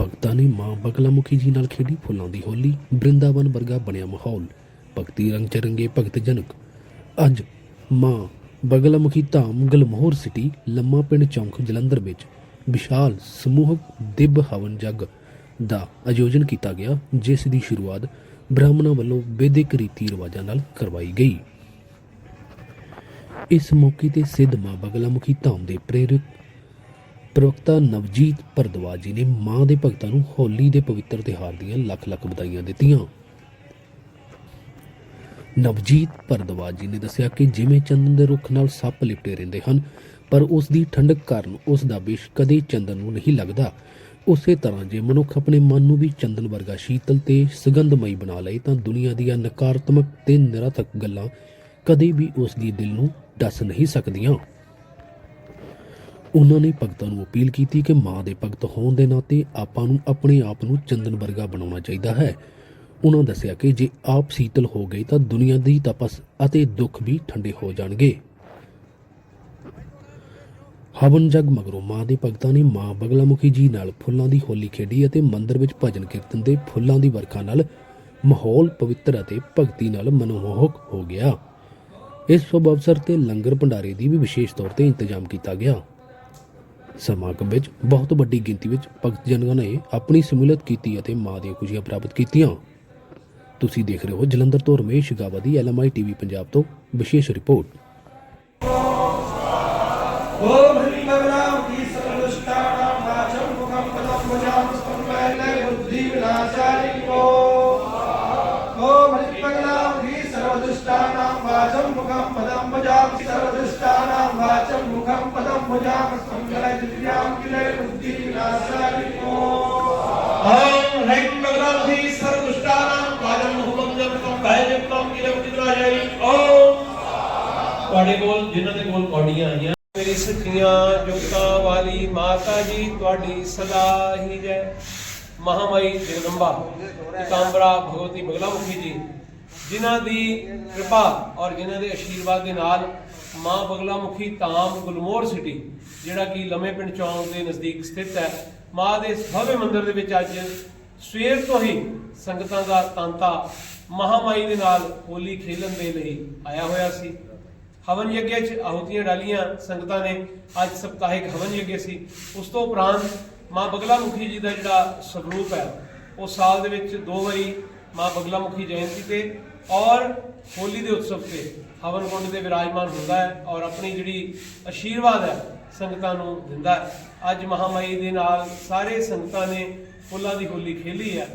ਭਗਤਾਂ ਨੇ ਮਾਂ ਬਗਲਾਮੁਖੀ ਜੀ ਨਾਲ ਖੇਡੀ ਫੁੱਲਾਂ ਦੀ ਹੋਲੀ, ਬ੍ਰਿੰਦਾਵਨ ਵਰਗਾ ਬਣਿਆ ਮਾਹੌਲ, ਭਗਤੀ ਰੰਗ ਚਰੰਗੇ ਭਗਤ ਜਨਕ ਅੱਜ ਮਾਂ ਬਗਲਾਮੁਖੀ ਧਾਮ ਗਲਮੋਹਰ ਸਿਟੀ, ਲੰਮਾ ਪਿੰਡ ਚੌਂਕ, ਜਲੰਧਰ ਵਿੱਚ ਵਿਸ਼ਾਲ ਸਮੂਹਕ ਦਿਵ ਹਵਨ ਜਗ ਦਾ ਆਯੋਜਨ ਕੀਤਾ ਗਿਆ, ਜਿਸ ਦੀ ਸ਼ੁਰੂਆਤ ਬ੍ਰਾਹਮਣਾਂ ਵੱਲੋਂ ਵੈਦਿਕ ਰੀਤੀ ਰਿਵਾਜਾਂ ਨਾਲ ਕਰਵਾਈ ਗਈ। ਇਸ ਮੌਕੇ ਤੇ ਸਿੱਧ ਮਾਂ ਬਗਲਾਮੁਖੀ ਧਾਮ ਦੇ ਪ੍ਰੇਰਿਤ ਪ੍ਰਵਕਤਾ ਨਵਜੀਤ ਭਰਦਵਾਜ ਜੀ ਨੇ ਮਾਂ ਦੇ ਭਗਤਾਂ ਨੂੰ ਹੋਲੀ ਦੇ ਪਵਿੱਤਰ ਤਿਉਹਾਰ ਦੀਆਂ ਲੱਖ ਲੱਖ ਵਧਾਈਆਂ ਦਿੱਤੀਆਂ। ਨਵਜੀਤ ਭਰਦਵਾਜ ਜੀ ਨੇ ਦੱਸਿਆ ਕਿ ਜਿਵੇਂ ਚੰਦਨ ਦੇ ਰੁੱਖ ਨਾਲ ਸੱਪ ਲਿਪਟੇ ਰਹਿੰਦੇ ਹਨ, ਪਰ ਉਸ ਦੀ ਠੰਡਕ ਕਾਰਨ ਉਸ ਦਾ ਵਿਸ਼ ਕਦੇ ਚੰਦਨ ਨੂੰ ਨਹੀਂ ਲੱਗਦਾ। ਉਸੇ ਤਰ੍ਹਾਂ ਜੇ ਮਨੁੱਖ ਆਪਣੇ ਮਨ ਨੂੰ ਵੀ ਚੰਦਨ ਵਰਗਾ ਸ਼ੀਤਲ ਤੇ ਸੁਗੰਧਮਈ ਬਣਾ ਲਏ, ਤਾਂ ਦੁਨੀਆ ਦੀਆਂ ਨਕਾਰਾਤਮਕ ਤੇ ਨਿਰਥਕ ਗੱਲਾਂ ਕਦੇ ਵੀ ਉਸ ਦੀ ਦਿਲ ਨੂੰ ਦੱਸ ਨਹੀਂ ਸਕਦੀਆਂ। ਉਹਨਾਂ ਨੇ ਭਗਤਾਂ ਨੂੰ ਅਪੀਲ ਕੀਤੀ ਕਿ ਮਾਂ ਦੇ ਭਗਤ ਹੋਣ ਦੇ ਨਾਤੇ ਆਪਾਂ ਨੂੰ ਆਪਣੇ ਆਪ ਨੂੰ ਚੰਦਨ ਵਰਗਾ ਬਣਾਉਣਾ ਚਾਹੀਦਾ ਹੈ। ਉਹਨਾਂ ਦੱਸਿਆ ਕਿ ਜੇ ਆਪ ਸ਼ੀਤਲ ਹੋ ਗਏ ਤਾਂ ਦੁਨੀਆ ਦੀ ਤਪਸ ਅਤੇ ਦੁੱਖ ਵੀ ਠੰਡੇ ਹੋ ਜਾਣਗੇ। ਹਵਨ ਜਗ ਮਗਰੋਂ ਮਾਂ ਦੇ ਭਗਤਾਂ ਨੇ ਮਾਂ ਬਗਲਾਮੁਖੀ ਜੀ ਨਾਲ ਫੁੱਲਾਂ ਦੀ ਹੋਲੀ ਖੇਡੀ ਅਤੇ ਮੰਦਰ ਵਿੱਚ ਭਜਨ ਕੀਰਤਨ ਦੇ ਫੁੱਲਾਂ ਦੀ ਵਰਖਾ ਨਾਲ ਮਾਹੌਲ ਪਵਿੱਤਰ ਅਤੇ ਭਗਤੀ ਨਾਲ ਮਨਮੋਹਕ ਹੋ ਗਿਆ। ਇਸ ਸ਼ੁਭ ਅਵਸਰ ਤੇ ਲੰਗਰ ਭੰਡਾਰੇ ਦੀ ਵੀ ਵਿਸ਼ੇਸ਼ ਤੌਰ ਤੇ ਇੰਤਜ਼ਾਮ ਕੀਤਾ ਗਿਆ। ਸਮਾਗਮ ਵਿੱਚ ਬਹੁਤ ਵੱਡੀ ਗਿਣਤੀ ਵਿੱਚ ਭਗਤ ਜਨਾਂ ਨੇ ਆਪਣੀ ਸਮੂਲਤ ਕੀਤੀ ਅਤੇ ਮਾਂ ਦੀਆਂ ਖੁਸ਼ੀਆਂ ਪ੍ਰਾਪਤ ਕੀਤੀਆਂ। ਤੁਸੀਂ ਦੇਖ ਰਹੇ ਹੋ ਜਲੰਧਰ ਤੋਂ ਰਮੇਸ਼ ਗਾਵਾ ਦੀ ਐਲਐਮਆਈ ਟੀਵੀ ਪੰਜਾਬ ਤੋਂ ਵਿਸ਼ੇਸ਼ ਰਿਪੋਰਟ। सर्वदुष्टानां वाचं मुखं पदं भुजां सर्वदुष्टानां वाचं मुखं पदं भुजां स्कन्धैर् दिव्यां किलै बुद्धिविनाशाय ओम ओम ह्रीं कमलां की सर्वदुष्टानां वाचं मुखं पदं भुजां स्कन्धैर् किलै बुद्धिविनाशाय ओम ਤੁਹਾਡੇ ਕੋਲ ਜਿਨ੍ਹਾਂ ਦੇ ਕੋਲ ਕੌਡੀਆਂ ਆਈਆਂ ਮੇਰੀ ਸੱਚੀਆਂ ਜੁਗਤਾਂ ਵਾਲੀ ਮਾਤਾ ਜੀ ਤੁਹਾਡੀ ਸਦਾ ਹੀ ਜੈ ਮਹਾਮਾਈ ਜਗਦੰਬਾ ਪਿਤਾੰਬਰਾ ਭਗਵਤੀ ਬਗਲਾਮੁਖੀ ਜੀ ਜਿਨ੍ਹਾਂ ਦੀ ਕਿਰਪਾ ਔਰ ਜਿਨ੍ਹਾਂ ਦੇ ਆਸ਼ੀਰਵਾਦ ਦੇ ਨਾਲ ਮਾਂ ਬਗਲਾ ਮੁਖੀ ਧਾਮ ਗੁਲਮੋਰ ਸਿਟੀ, ਜਿਹੜਾ ਕਿ ਲੰਮੇ ਪਿੰਡ ਚੌਂਕ ਦੇ ਨਜ਼ਦੀਕ ਸਥਿਤ ਹੈ, ਮਾਂ ਦੇ ਇਸ ਭव्य ਮੰਦਿਰ ਦੇ ਵਿੱਚ ਅੱਜ ਸਵੇਰ ਤੋਂ ਹੀ ਸੰਗਤਾਂ ਦਾ ਤਾਂਤਾ ਮਹਾਮਾਈ ਦੇ ਨਾਲ ਹੋਲੀ ਖੇਲਣ ਦੇ ਲਈ ਆਇਆ ਹੋਇਆ ਸੀ। ਹਵਨ ਯੱਗ 'ਚ ਆਹੁਤੀਆਂ ਡਾਲੀਆਂ ਸੰਗਤਾਂ ਨੇ ਅੱਜ ਸਪਤਾਹਿਕ ਹਵਨ ਯੱਗ ਸੀ। ਉਸ ਤੋਂ ਉਪਰੰਤ ਮਾਂ ਬਗਲਾ ਮੁਖੀ ਜੀ ਦਾ ਜਿਹੜਾ ਸਰੂਪ ਹੈ, ਉਹ ਸਾਲ ਦੇ ਵਿੱਚ ਦੋ ਵਾਰੀ ਮਾਂ ਬਗਲਾਮੁਖੀ ਜਯੰਤੀ ਤੇ ਔਰ ਹੋਲੀ ਦੇ ਉਤਸਵ ਤੇ ਹਵਨ ਕੁੰਡ ਦੇ ਵਿਰਾਜਮਾਨ ਹੁੰਦਾ ਹੈ ਔਰ ਆਪਣੀ ਜਿਹੜੀ ਆਸ਼ੀਰਵਾਦ ਹੈ ਸੰਗਤਾਂ ਨੂੰ ਦਿੰਦਾ ਹੈ। ਅੱਜ ਮਹਾਮਾਈ ਦੇ ਨਾਲ ਸਾਰੇ ਸੰਗਤਾਂ ਨੇ ਫੁੱਲਾਂ ਦੀ ਹੋਲੀ ਖੇਲੀ ਹੈ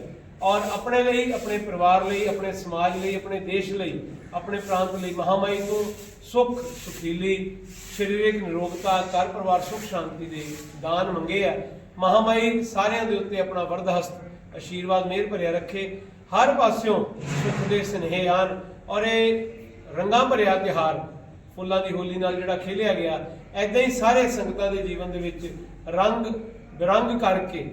ਔਰ ਆਪਣੇ ਲਈ, ਆਪਣੇ ਪਰਿਵਾਰ ਲਈ, ਆਪਣੇ ਸਮਾਜ ਲਈ, ਆਪਣੇ ਦੇਸ਼ ਲਈ, ਆਪਣੇ ਪ੍ਰਾਂਤ ਲਈ ਮਹਾਮਾਈ ਨੂੰ ਸੁਖ, ਸੁਖੀਲੀ, ਸਰੀਰਕ ਨਿਰੋਗਤਾ, ਘਰ ਪਰਿਵਾਰ ਸੁਖ, ਸ਼ਾਂਤੀ ਦੇ ਦਾਨ ਮੰਗੇ ਆ ਮਹਾਮਾਈ ਸਾਰਿਆਂ ਦੇ ਉੱਤੇ ਆਪਣਾ ਵਰਦ ਹਸਤ ਆਸ਼ੀਰਵਾਦ ਮਿਹਰ ਭਰਿਆ ਰੱਖੇ। ਹਰ ਪਾਸਿਓਂ ਸੁੱਖ ਦੇ ਸਨੇਹ ਆਣ ਔਰ ਇਹ ਰੰਗਾਂ ਭਰਿਆ ਤਿਹਾਰ ਫੁੱਲਾਂ ਦੀ ਹੋਲੀ ਨਾਲ ਜਿਹੜਾ ਖੇਲਿਆ ਗਿਆ ਐਦਾਂ ਹੀ ਸਾਰੇ ਸੰਗਤਾਂ ਦੇ ਜੀਵਨ ਦੇ ਵਿੱਚ ਰੰਗ, ਬਿਰੰਗ ਕਰਕੇ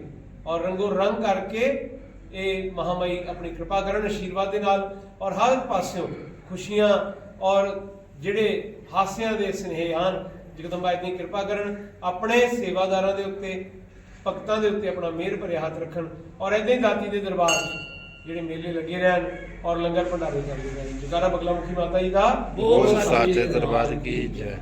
ਔਰ ਰੰਗੋ ਰੰਗ ਕਰਕੇ ਇਹ ਮਹਾਮਾਈ ਆਪਣੀ ਕਿਰਪਾ ਕਰਨ ਆਸ਼ੀਰਵਾਦ ਦੇ ਨਾਲ ਔਰ ਹਰ ਪਾਸਿਓਂ ਖੁਸ਼ੀਆਂ ਔਰ ਜਿਹੜੇ ਹਾਸਿਆਂ ਦੇ ਸਨੇਹ ਹਨ ਜਗਦੰਬਾ ਇਤਨੀ ਕਿਰਪਾ ਕਰਨ, ਆਪਣੇ ਸੇਵਾਦਾਰਾਂ ਦੇ ਉੱਤੇ, ਭਗਤਾਂ ਦੇ ਉੱਤੇ ਆਪਣਾ ਮਿਹਰ ਭਰਿਆ ਹੱਥ ਰੱਖਣ ਔਰ ਇਦਾਂ ਹੀ ਦਾਤੀ ਦੇ ਦਰਬਾਰ 'ਚ ਜਿਹੜੇ ਮੇਲੇ ਲੱਗੇ ਰਹਿਣ ਔਰ ਲੰਗਰ ਭੰਡਾਰੇ ਚੱਲਦੇ ਰਹਿਣ। ਜਗਾਰਾ ਬਗਲਾ ਮੁਖੀ ਮਾਤਾ ਜੀ ਦਾ ਉਹ ਸਾਚੇ ਦਰਬਾਰ ਕੀ ਜੈ।